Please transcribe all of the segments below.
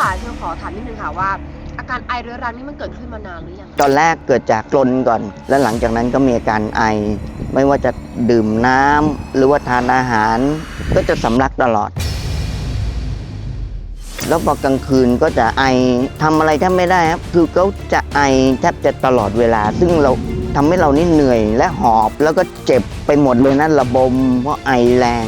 ค่ะเชียวขอถามนิดนึงค่ะว่า อาการไอเรื้อรังนี่มันเกิดขึ้นมานานหรือยังตอนแรกเกิดจากกลนก่อน แล้วหลังจากนั้นก็มีอาการไอ ไม่ว่าจะดื่มน้ำหรือว่าทานอาหาร ก็จะสำลักตลอด แล้วพอกลางคืนก็จะไอทำอะไรแทบไม่ได้ครับ คือเขาจะไอแทบจะตลอดเวลา ซึ่งเราทำให้เรานี่เหนื่อยและหอบแล้วก็เจ็บไปหมดเลยนะระบมเพราะไอแรง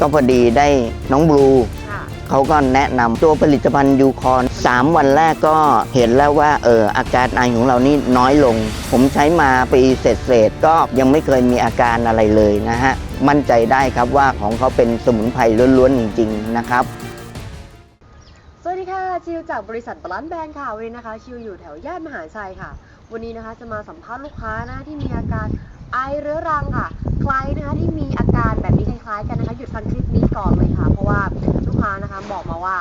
ก็พอดีได้น้องบลูค่ะเขาก็แนะนำตัวผลิตภัณฑ์ยูคอน3 วันแรกก็เห็นแล้วว่าเอออาการไอของเรานี่น้อยลง ผมใช้มาปีเศษๆก็ยังไม่เคยมีอาการอะไรเลยนะฮะ มั่นใจได้ครับว่าของเขาเป็นสมุนไพรล้วนๆจริง ๆ นะครับสวัสดีค่ะ ชิวจากบริษัทบาลานซ์แบรนด์ค่ะ วันนี้นะคะ ชิวอยู่แถวย่านมหาชัยค่ะ วันนี้นะคะจะมาสัมภาษณ์ลูกค้านะที่มีอาการไอเรื้อรังค่ะ ใครนะคะที่มีอาการแบบนี้คล้ายๆ กันนะคะหยุดฟังคลิปนี้ก่อนเลยค่ะ เพราะว่าลูกค้านะคะบอกมาว่า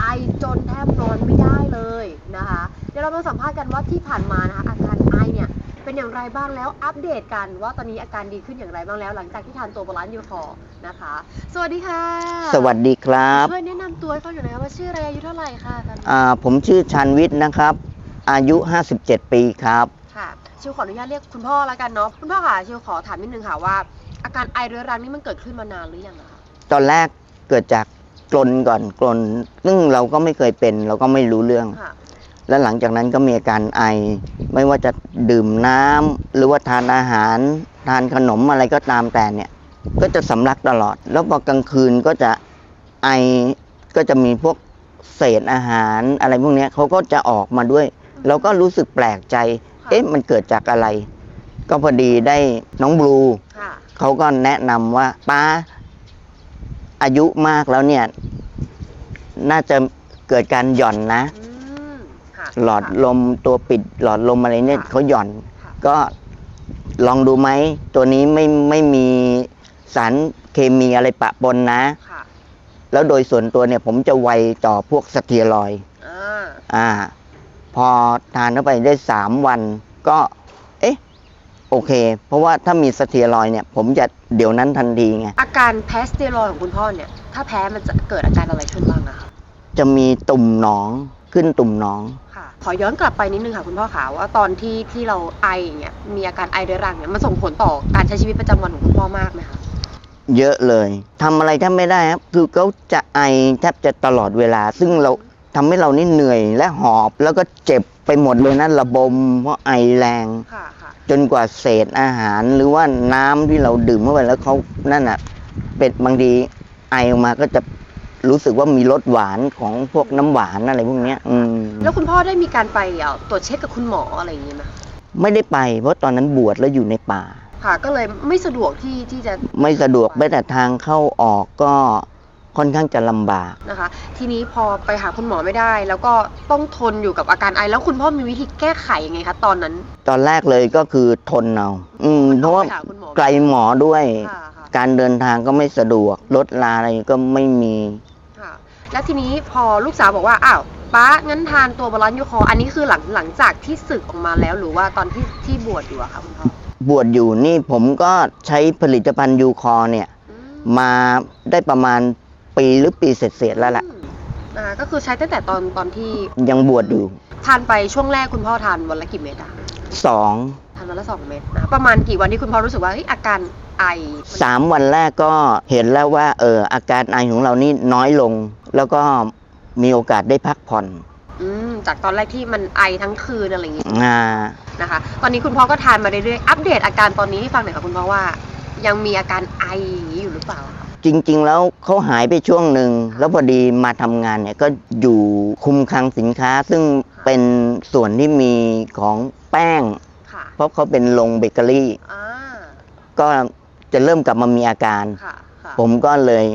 ไอจนแทบนอนไม่ได้เลยนะคะ เดี๋ยวเรามาสัมภาษณ์กันว่าที่ผ่านมานะคะอาการไอเนี่ยเป็นอย่างไรบ้างแล้วอัปเดตกันว่าตอนนี้อาการดีขึ้นอย่างไรบ้างแล้ว หลังจากที่ทานตัวบาลานซ์ยูคอร์นะคะ สวัสดีค่ะสวัสดีครับช่วยแนะนำตัวให้ฟังหน่อยนะคะว่าชื่ออะไรอายุเท่าไหร่ค่ะตอนนี้อ่าผมชื่อชันวิทย์นะครับ อายุ 57 ปีครับค่ะ ชิวขออนุญาตเรียกคุณพ่อแล้วกันเนาะคุณพ่อค่ะชิวขอถามนิดนึงค่ะว่า อาการไอเรื้อรังนี่มันเกิดขึ้นมานานหรือยังอะคะตอนแรกเกิดจากกลนก่อนกลน ซึ่งเราก็ไม่เคยเป็น เราก็ไม่รู้เรื่อง ค่ะ แล้วหลังจากนั้นก็มีอาการไอ ไม่ว่าจะดื่มน้ำหรือว่าทานอาหาร ทานขนมอะไรก็ตามแต่เนี่ย ก็จะสำลักตลอด แล้วพอกลางคืนก็จะไอก็จะมีพวกเศษอาหารอะไรพวกเนี้ยเขาก็จะออกมาด้วย เราก็รู้สึกแปลกใจค่ะ เอ๊ะมันเกิดจากอะไร ก็พอดีได้น้องบลูค่ะ เขาก็แนะนำว่าป้าอายุมากแล้วเนี่ย น่าจะเกิดการหย่อนนะ อืมค่ะหลอดค่ะลมตัวปิด หลอดลมอะไรเนี่ยค่ะเขาหย่อน ค่ะก็ลองดูไหม ตัวนี้ไม่ไม่มีสารเคมีอะไรปะปนนะ ค่ะแล้วโดยส่วนตัวเนี่ยผมจะไวต่อพวกสเตียรอยด์อ่าอ่า พอทานเข้าไปได้สามวันก็ เอ๊ะ โอเค เพราะว่าถ้ามีสเตียรอยด์เนี่ย ผมจะเดี๋ยวนั้นทันทีไง อาการแพ้สเตียรอยด์ของคุณพ่อเนี่ย ถ้าแพ้มันจะเกิดอาการอะไรขึ้นบ้างอะคะจะมีตุ่มหนองขึ้นตุ่มหนอง ค่ะ ขอย้อนกลับไปนิดนึงค่ะคุณพ่อค่ะว่าตอนที่ที่เราไออย่างเงี้ย มีอาการไอเรื้อรังเนี่ย มันส่งผลต่อการใช้ชีวิตประจำวันของคุณพ่อมากไหมคะ เยอะเลยทำอะไรแทบไม่ได้ครับคือเขาจะไอแทบจะตลอดเวลา ซึ่งเรา ทำให้เรานี่เหนื่อยและหอบแล้วก็เจ็บไปหมดเลยนะระบมเพราะไอแรง ค่ะค่ะ จนกว่าเศษอาหารหรือว่าน้ำที่เราดื่มเข้าไปแล้วเขานั่นอะ เป็ดบางทีไอออกมาก็จะรู้สึกว่ามีรสหวานของพวกน้ำหวานอะไรพวกเนี้ย อืมแล้วคุณพ่อได้มีการไปเอ่อตรวจเช็คกับคุณหมออะไรอย่างงี้ไหมไม่ได้ไป เพราะตอนนั้นบวชแล้วอยู่ในป่า ค่ะ ก็เลยไม่สะดวกที่ที่จะไม่สะดวกแม้แต่ทางเข้าออกก็ ค่อนข้างจะลำบาก นะคะ ทีนี้พอไปหาคุณหมอไม่ได้ แล้วก็ต้องทนอยู่กับอาการไอ แล้วคุณพ่อมีวิธีแก้ไขยังไงคะตอนนั้นตอนแรกเลยก็คือทนเอาอืมเพราะว่าไปหาคุณหมอไกลหมอด้วย ค่ะค่ะการเดินทางก็ไม่สะดวก รถลาอะไรก็ไม่มี ค่ะ แล้วทีนี้พอลูกสาวบอกว่าอ้าวป้างั้นทานตัวบาลานซ์ยูคอร์อันนี้คือหลังหลังจากที่ศึกออกมาแล้วหรือว่าตอนที่ที่บวชอยู่อะคะคุณพ่อบวชอยู่นี่ผมก็ใช้ผลิตภัณฑ์ยูคอเนี่ย อืมมาได้ประมาณ ปีหรือปีเศษๆแล้วล่ะอืมนะคะก็คือใช้ตั้งแต่ตอนตอนที่ยังบวชอยู่ทานไปช่วงแรกคุณพ่อทานวันละกี่เม็ดอะสองทานวันละสองเม็ดนะคะประมาณกี่วันที่คุณพ่อรู้สึกว่าเฮ้ยอาการไอสามวันแรกก็เห็นแล้วว่าเอออาการไอของเรานี่น้อยลง แล้วก็มีโอกาสได้พักผ่อนอืมจากตอนแรกที่มันไอทั้งคืนอะไรอย่างงี้อ่านะคะ ตอนนี้คุณพ่อก็ทานมาเรื่อยๆอัปเดตอาการตอนนี้ให้ฟังหน่อยค่ะคุณพ่อว่า ยังมีอาการไออย่างนี้อยู่หรือเปล่าคะ จริง ๆ แล้วเขาหายไปช่วงหนึ่ง แล้วพอดีมาทำงานเนี่ยก็อยู่คุมคลังสินค้า ซึ่งเป็นส่วนที่มีของแป้ง ค่ะเพราะเขาเป็นโรงเบเกอรี่ อ่าก็จะเริ่มกลับมามีอาการ ค่ะค่ะผมก็เลย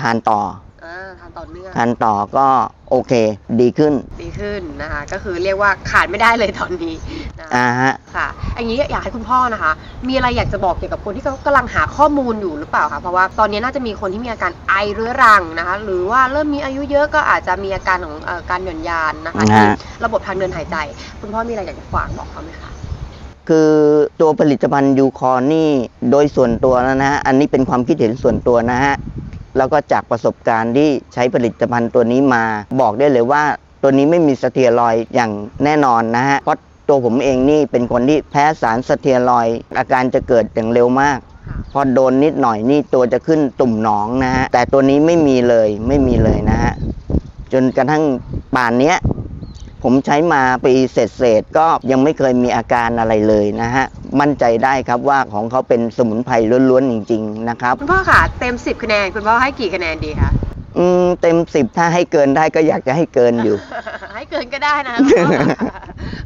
ทานต่อ อ่าทานต่อเนื่องทานต่อก็โอเค ดีขึ้นดีขึ้นนะคะ ก็คือเรียกว่าขาดไม่ได้เลยตอนนี้นะอ่าฮะ ค่ะอันนี้อยากให้คุณพ่อนะคะ มีอะไรอยากจะบอกเกี่ยวกับคนที่เขากำลังหาข้อมูลอยู่หรือเปล่าคะเพราะว่าตอนนี้น่าจะมีคนที่มีอาการไอเรื้อรังนะคะ หรือว่าเริ่มมีอายุเยอะก็อาจจะมีอาการของเอ่อการหย่อนยานนะคะนะที่ฮะระบบทางเดินหายใจ คุณพ่อมีอะไรอยากจะฝากบอกเขาไหมคะคือตัวผลิตภัณฑ์ยูคอร์นี่โดยส่วนตัวแล้วนะฮะ อันนี้เป็นความคิดเห็นส่วนตัวนะฮะ แล้วก็จากประสบการณ์ที่ใช้ผลิตภัณฑ์ตัวนี้มาบอกได้เลยว่า ตัวนี้ไม่มีสเตียรอยด์อย่างแน่นอนนะฮะเพราะตัวผมเองนี่เป็นคนที่แพ้สารสเตียรอยด์อาการจะเกิดอย่างเร็วมากค่ะพอโดนนิดหน่อยนี่ตัวจะขึ้นตุ่มหนองนะฮะแต่ตัวนี้ไม่มีเลยไม่มีเลยนะฮะจนกระทั่งป่านเนี้ยผมใช้มาปีเศษๆก็ยังไม่เคยมีอาการอะไรเลยนะฮะ มั่นใจได้ครับว่าของเขาเป็นสมุนไพรล้วนๆจริง ๆ นะครับ คุณพ่อค่ะเต็ม 10 คะแนน คุณพ่อให้กี่คะแนนดีคะ อืมเต็มสิบถ้าให้เกินได้ก็อยากจะให้เกินอยู่ ให้เกินก็ได้นะคุณพ่อ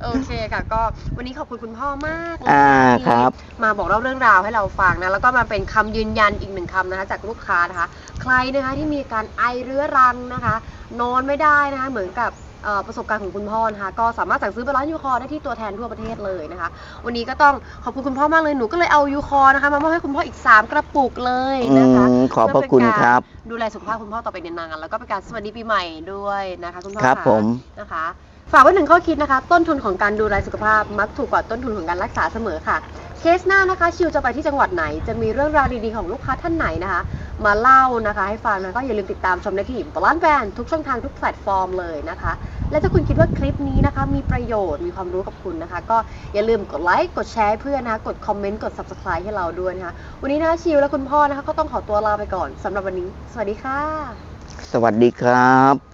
โอเคค่ะ ก็วันนี้ขอบคุณคุณพ่อมากเลยอ่าที่ครับ มาบอกเล่าเรื่องราวให้เราฟังนะ แล้วก็มาเป็นคำยืนยันอีกหนึ่งคำนะคะจากลูกค้านะคะ ใครนะคะที่มีอาการไอเรื้อรังนะคะ นอนไม่ได้นะคะ เหมือนกับเอ่อ ประสบการณ์ของคุณพ่อนะคะก็สามารถสั่งซื้อไปร้านยูคอได้ที่ตัวแทนทั่วประเทศเลยนะคะ วันนี้ก็ต้องขอบคุณคุณพ่อมากเลยหนูก็เลยเอายูคอนะคะมามอบให้คุณพ่ออีก 3 กระปุกเลยอืนะคะมขอบพระคุณครับดูแลสุขภาพคุณพ่อต่อไปนานๆแล้วก็เป็นการสวัสดีปีใหม่ด้วยนะคะคุณพ่อครับะผม นะคะ ฝากไว้หนึ่งข้อคิดนะคะ ต้นทุนของการดูแลสุขภาพมักถูกกว่าต้นทุนของการรักษาเสมอค่ะ เคสหน้านะคะ ชิวจะไปที่จังหวัดไหน จะมีเรื่องราวดีๆของลูกค้าท่านไหนนะคะ มาเล่านะคะ ให้ฟังนะก็อย่าลืมติดตามชมได้ที่บลันแบนทุกช่องทางทุกแพลตฟอร์มเลยนะคะ และถ้าคุณคิดว่าคลิปนี้นะคะ มีประโยชน์มีความรู้กับคุณนะคะ ก็อย่าลืมกดไลค์กดแชร์ให้เพื่อนนะคะกดคอมเมนต์กด subscribe ให้เราด้วยนะคะ วันนี้นะคะชิวและคุณพ่อนะคะ ก็ต้องขอตัวลาไปก่อนสำหรับวันนี้ สวัสดีค่ะ สวัสดีครับ